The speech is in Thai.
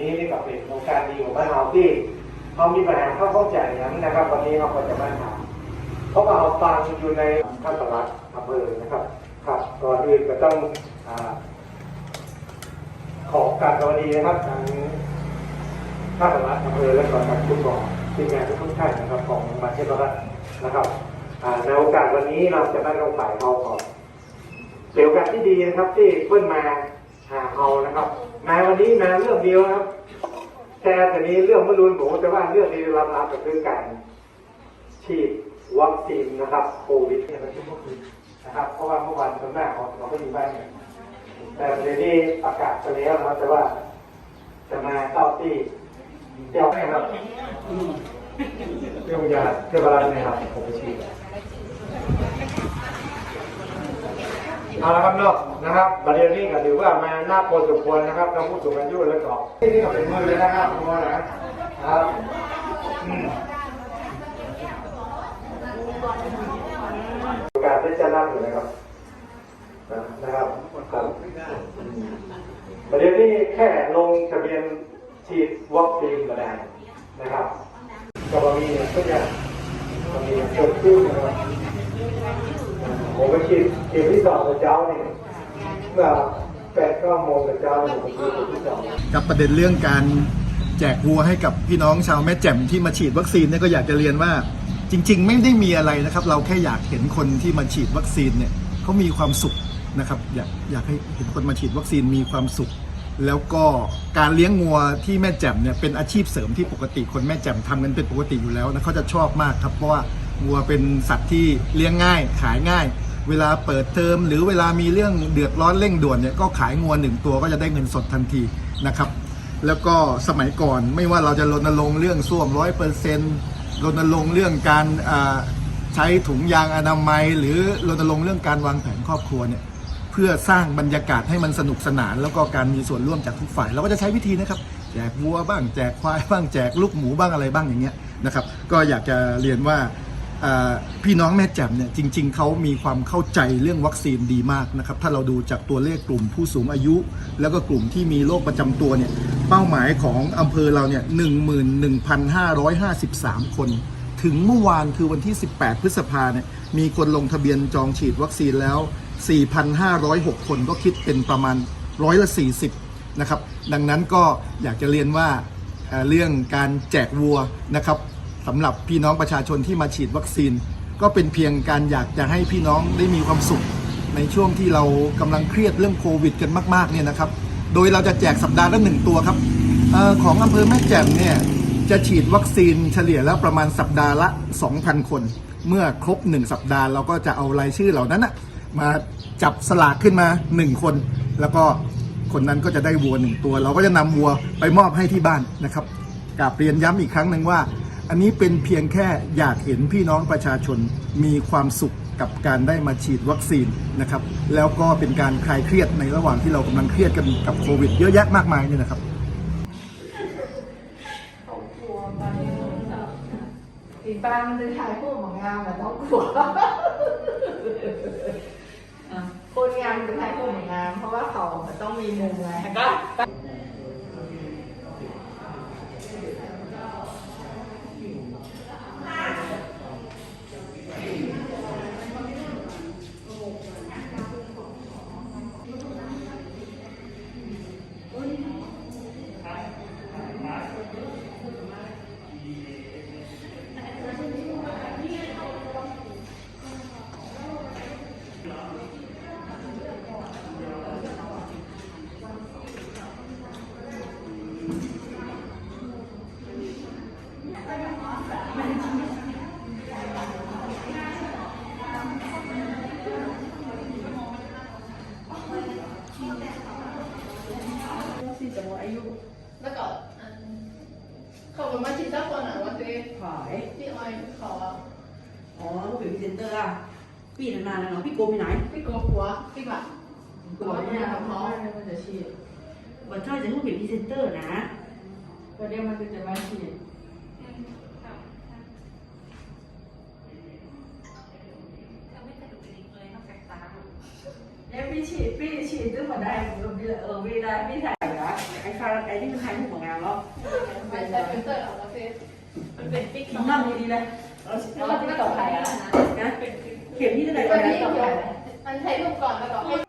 นี้นี่ก็เป็นโครงการดีของบ้านเราที่เขามีปัญหาเข้าเข้าใจนั้นนะครับ วันนี้เราก็จะมาถามเพราะว่าเราฟังอยู่ในท่านประหลัดอำเภอนะครับครับก่อนอื่นก็ต้องอขอการสวัสดีนะครับทางท่านประหลัดอำเภอและก็ทางคุณหมอทีมงานทุกท่านนะครับของมาเชฟรัฐนะครับในโอกาสวันนี้เราจะได้ลงฝ่ายเขาก่อนเกี่ยวกับที่ดีนะครับที่เพิ่นมาหาเอานะครับ มาวันนี้มาเรื่องเดียวนะครับ แต่แต่นี้เรื่องมรุนผมแต่ว่าเรื่องนี้รับรับก็คือการฉีดวัคซีนนะครับโควิดเนี่ยมันช่วงคืนนะครับ เพราะว่าเมื่อวานตอนหน้าเขาเราไม่มีบ้านเนี่ยแต่เดี๋ยวนี้ประกาศไปแล้วนะครับแต่ว่าจะมาเข้าที่เจ้าให้ครับเรื่องยาเทวราชนะครับผมไปฉีด เอาละครับเนาะนะครับประเด็นนี้ก็ถือว่ามาหน้าโพสมควรนะครับทั้งผู้สูงอายุแล้วก็ที่นี่ก็เป็นมือเลยนะครับคุณพ่อนะครับโอกาสที่จะรับอยู่นะครับนะครับบประเด็นนี้แค่ลงทะเบียนฉีดวัคซีนมาได้นะครับก็มีทุกอย่างก็มีเกิดขึ้นนะครับ ผมไปฉีดเข็มที่สองกับเจ้าเนี่ยเมื่อแปดเก้าโมงกับเจ้าเนี่ยผมฉีดเข็มที่สองกับประเด็นเรื่องการแจกวัวให้กับพี่น้องชาวแม่แจ่มที่มาฉีดวัคซีนเนี่ยก็อยากจะเรียนว่า จริง ๆ ไม่ได้มีอะไรนะครับ เราแค่อยากเห็นคนที่มาฉีดวัคซีนเนี่ยเขามีความสุขนะครับอยากอยากให้เห็นคนมาฉีดวัคซีนมีความสุข แล้วก็การเลี้ยงงัวที่แม่แจ่มเนี่ยเป็นอาชีพเสริมที่ปกติคนแม่แจ่มทำกันเป็นปกติอยู่แล้วนะเขาจะชอบมากครับเพราะว่า งัวเป็นสัตว์ที่เลี้ยงง่าย ขายง่าย เวลาเปิดเทอมหรือเวลามีเรื่องเดือดร้อนเร่งด่วนเนี่ยก็ขายงัวหนึ่งตัวก็จะได้เงินสดทันทีนะครับ แล้วก็สมัยก่อนไม่ว่าเราจะรณรงค์เรื่องส้วมร้อยเปอร์เซ็นต์รณรงค์เรื่องการใช้ถุงยางอนามัย หรือรณรงค์เรื่องการวางแผนครอบครัวเนี่ยเพื่อสร้างบรรยากาศให้มันสนุกสนาน แล้วก็การมีส่วนร่วมจากทุกฝ่าย เราก็จะใช้วิธีนะครับแจกวัวบ้างแจกควายบ้างแจกลูกหมูบ้างอะไรบ้างอย่างเงี้ยนะครับ ก็อยากจะเรียนว่า พี่น้องแม่แจ่มเนี่ยจริง ๆเขามีความเข้าใจเรื่องวัคซีนดีมากนะครับ ถ้าเราดูจากตัวเลขกลุ่มผู้สูงอายุ แล้วก็กลุ่มที่มีโรคประจำตัวเนี่ยเป้าหมายของอำเภอเราเนี่ยหนึ่งหมื่นหนึ่งพันห้าร้อยห้าสิบสามคน ถึงเมื่อวานคือวันที่ 18 พฤษภาเนี่ยมีคนลงทะเบียนจองฉีดวัคซีนแล้ว 4,506 คนก็คิดเป็นประมาณร้อยละ 40 นะครับ ดังนั้นก็อยากจะเรียนว่าเรื่องการแจกวัวนะครับ สำหรับพี่น้องประชาชนที่มาฉีดวัคซีน ก็เป็นเพียงการอยากจะให้พี่น้องได้มีความสุข ในช่วงที่เรากำลังเครียดเรื่องโควิด กันมากๆเนี่ยนะครับ โดยเราจะแจกสัปดาห์ละหนึ่งตัวครับออของอำเภอแม่แจ่มเนี่ยจะฉีดวัคซีนเฉลี่ยแล้วประมาณสัปดาห์ละ 2,000 คน เมื่อครบ 1 สัปดาห์เราก็จะเอารายชื่อเหล่านั้นนะมาจับสลากขึ้นมา 1 คน แล้วก็คนนั้นก็จะได้วัวหนึ่งตัว เราก็จะนำวัวไปมอบให้ที่บ้านนะครับกราบเรียนย้ำอีกครั้งหนึ่งว่า อันนี้เป็นเพียงแค่อยากเห็นพี่น้องประชาชนมีความสุขกับการได้มาฉีดวัคซีนนะครับ แล้วก็เป็นการคลายเครียดในระหว่างที่เรากำลังเครียดกันกับโควิดเยอะแยะมากมายเนี่ยนะครับปีป้ามันจะถ่ายคู่ของงามแบบต้องกลัวคนงามจะถ่ายคู่ของงาม เพราะว่าเขาต้องมีมุมไงก็ สี่จังหวัดอายุ แล้วก็อันเขาบอกมาฉีดสักคนอะว่าเจ๊ ขาย พี่ออยเขาอะ อ๋อลูกเป็ นพรีเซนเตอร์อะปีนานๆแล้วเนาะพี่โกไปไหนพี่กลัวหัวพี่แบบกลัวเนี่ยกับเขามันจะฉีดวันช่วยจะลูกเป็นพรีเซนเตอร์นะประเดี๋ยวมันจะมาฉีดแล้วพี่ฉีดพี่ฉีดซึ่งมาได้เออไม่ได้ไม่ถ่ายละไอ้ฟาไอ้ที่มันถ่ายรูปของงานแล้วมันใช้ฟิลเตอร์ของเราเฟซมันเป็นติ๊กกินนั่งดีๆเลย เราเราติ๊กต่อใครอะนะเข็มที่เท่าไหร่มันนะใช้รูปมันใช้รูปก่อนแล้วก็